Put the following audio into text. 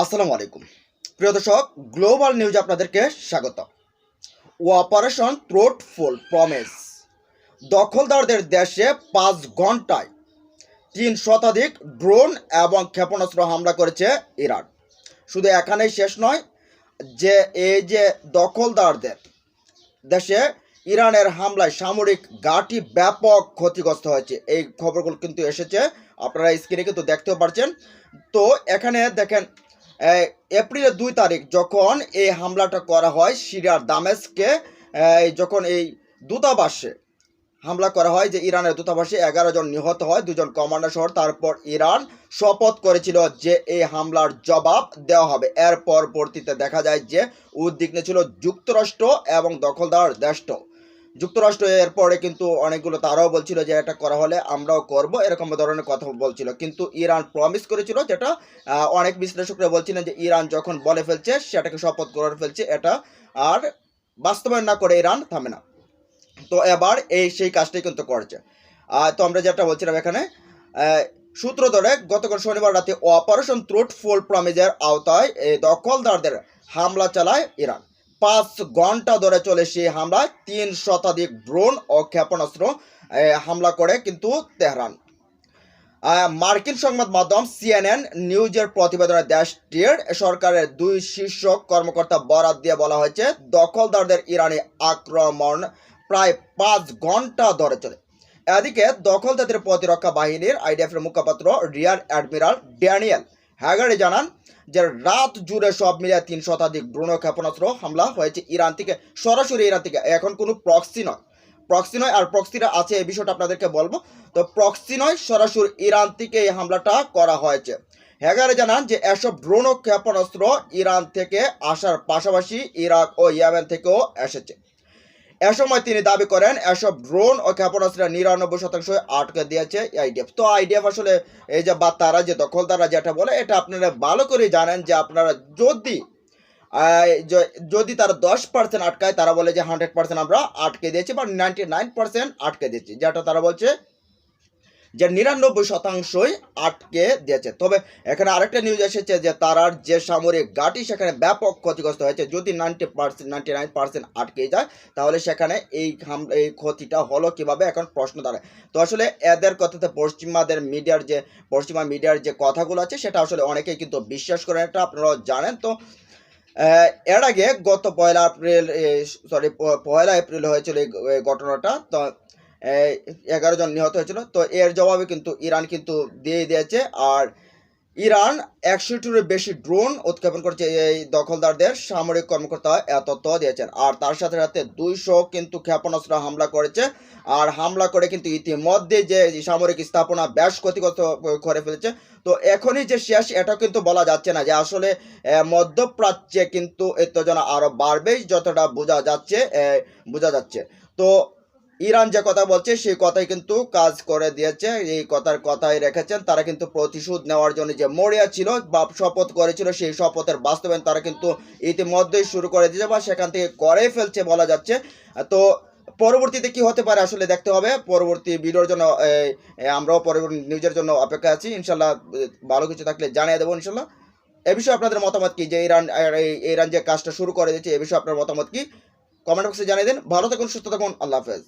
আসসালামু আলাইকুম। প্রিয় দর্শক, গ্লোবাল নিউজ আপনাদেরকে স্বাগত। অপারেশন থ্রোট ফুল প্রমিস দখলদারদের দেশে পাঁচ ঘন্টায় তিন শতাধিক ড্রোন এবং ক্ষেপণাস্ত্র হামলা করেছে ইরান। শুধু এখানেই শেষ নয়, যে এই যে দখলদারদের দেশে ইরানের হামলায় সামরিক ঘাঁটি ব্যাপক ক্ষতিগ্রস্ত হয়েছে, এই খবরগুলো কিন্তু এসেছে, আপনারা স্ক্রিনে কিন্তু দেখতেও পারছেন। তো এখানে দেখেন এপ্রিলের দুই তারিখ যখন এই হামলাটা করা হয় সিরিয়ার দামেস্কে যখন এই দূতাবাসে হামলা করা হয় যে ইরানের দূতাবাসে এগারো জন নিহত হয়, দুজন কমান্ডার সহ, তারপর ইরান শপথ করেছিল যে এই হামলার জবাব দেওয়া হবে। এর পরবর্তীতে দেখা যায় যে উদ্বিগ্ন ছিল যুক্তরাষ্ট্র এবং দখলদার দেশটাও। যুক্তরাষ্ট্র এরপরে কিন্তু অনেকগুলো তারাও বলছিল যে এটা করা হলে আমরাও করব, এরকম ধরনের কথা বলছিল। কিন্তু ইরান প্রমিস করেছিল যেটা অনেক বিশ্লেষকরা বলছিলেন যে ইরান যখন বলে ফেলছে, সেটাকে শপথ করে ফেলছে, এটা আর বাস্তবায়ন না করে ইরান থামে না। তো এবার এই সেই কাজটাই কিন্তু করছে। তো আমরা যেটা বলছিলাম এখানে সূত্র ধরে গতকাল শনিবার রাতে অপারেশন ত্রুট ফুল প্রমিজের আওতায় এই দখলদারদের হামলা চালায় ইরান। পাঁচ ঘণ্টা ধরে চলে সেই হামলায় তিন শতাধিক ড্রোন ও ক্ষেপণাস্ত্র হামলা করে কিন্তু তেহরান। মার্কিন সংবাদ মাধ্যম সিএনএন নিউজের প্রতিবেদনে দেশটির সরকারের দুই শীর্ষ কর্মকর্তা বরাত দিয়ে বলা হয়েছে, দখলদারদের ইরানি আক্রমণ প্রায় পাঁচ ঘণ্টা ধরে চলে। এদিকে দখলদারদের প্রতিরক্ষা বাহিনীর আইডিএফের মুখপাত্র রিয়ার অ্যাডমিরাল ড্যানিয়েল হ্যাগারি জানান যে রাত জুড়ে সব মিলিয়ে তিন শতাধিক ড্রোন ক্ষেপণাস্ত্র হামলা হয়েছে ইরান থেকে। সরাসরি ইরান থেকে। এখন কোনো প্রক্সি নয়। প্রক্সি নয় আর প্রক্সিটা আছে এই বিষয়টা আপনাদেরকে বলব। তো প্রক্সি নয়, সরাসরি ইরান থেকে এই হামলাটা করা হয়েছে। হ্যাগারে জানান যে এসব ড্রোন ক্ষেপণাস্ত্র ইরান থেকে আসার পাশাপাশি ইরাক ও ইয়েমেন থেকেও এসেছে। এ সময় তিনি দাবি করেন, এসব ড্রোন ও ক্ষেপণাস্ত্রের নিরানব্বই শতাংশ আটকে দিয়েছে আইডিএফ। তো আইডিএফ আসলে এই যে বা তারা যে দখলদাররা যেটা বলে, এটা আপনারা ভালো করে জানেন যে আপনারা যদি যদি তারা দশ পার্সেন্ট আটকায়, তারা বলে যে হান্ড্রেড পার্সেন্ট আমরা আটকে দিয়েছি বা নাইনটি নাইন পার্সেন্ট আটকে দিয়েছি। যেটা তারা বলছে যে নিরানব্বই শতাংশই আটকে দিয়েছে। তবে এখানে আরেকটা নিউজ এসেছে যে তারার যে সামরিক ঘাঁটি, সেখানে ব্যাপক ক্ষতিগ্রস্ত হয়েছে। যদি ninety percent ninety nine percent আটকে যায়, তাহলে সেখানে এই এই ক্ষতিটা হলো কীভাবে এখন প্রশ্ন দাঁড়ায়। তো আসলে এদের কথাতে পশ্চিমাদের মিডিয়ার যে, পশ্চিমা মিডিয়ার যে কথাগুলো আছে, সেটা আসলে অনেকেই কিন্তু বিশ্বাস করেন এটা আপনারা জানেন। তো এর আগে গত পয়লা এপ্রিল সরি পয়লা এপ্রিল হয়েছিল এই ঘটনাটা। তো এগারো জন নিহত হয়েছিল। তো এর জবাবে কিন্তু ইরান কিন্তু দিয়ে দিয়েছে। আর ইরান একশোটির বেশি ড্রোন উৎক্ষেপণ করেছে এই দখলদারদের। সামরিক কর্মকর্তা তথ্য দিয়েছেন। আর তার সাথে সাথে দুইশো কিন্তু ক্ষেপণাস্ত্র হামলা করেছে। আর হামলা করে কিন্তু ইতিমধ্যে যে সামরিক স্থাপনা বেশ ক্ষতিগ্রস্ত করে ফেলেছে। তো এখনই যে শেষ এটা কিন্তু বলা যাচ্ছে না যে আসলে মধ্যপ্রাচ্যে কিন্তু উত্তেজনা আরও বাড়বেই, যতটা বোঝা যাচ্ছে বোঝা যাচ্ছে। তো ইরান যে কথা বলছে, সেই কথাই কিন্তু কাজ করে দিয়েছে। এই কথার কথাই রেখেছেন। তারা কিন্তু প্রতিশোধ নেওয়ার জন্য যে মরিয়া ছিল, বা শপথ করেছিল, সেই শপথের বাস্তবায়ন তারা কিন্তু ইতিমধ্যেই শুরু করে দিয়েছে বা সেখান থেকে করে ফেলছে বলা যাচ্ছে। তো পরবর্তীতে কি হতে পারে আসলে দেখতে হবে। পরবর্তী ভিডিওর জন্য আমরাও পরবর্তী নিউজের জন্য অপেক্ষা আছি। ইনশাল্লাহ ভালো কিছু থাকলে জানিয়ে দেবো ইনশাল্লাহ এ বিষয়ে আপনাদের মতামত কি? যে ইরান ইরান যে কাজটা শুরু করে দিয়েছে, এ বিষয়ে আপনার মতামত কি? কমেন্ট বক্সে জানিয়ে দিন। ভালো থাকুন, সুস্থ থাকুন। আল্লাহ হাফেজ।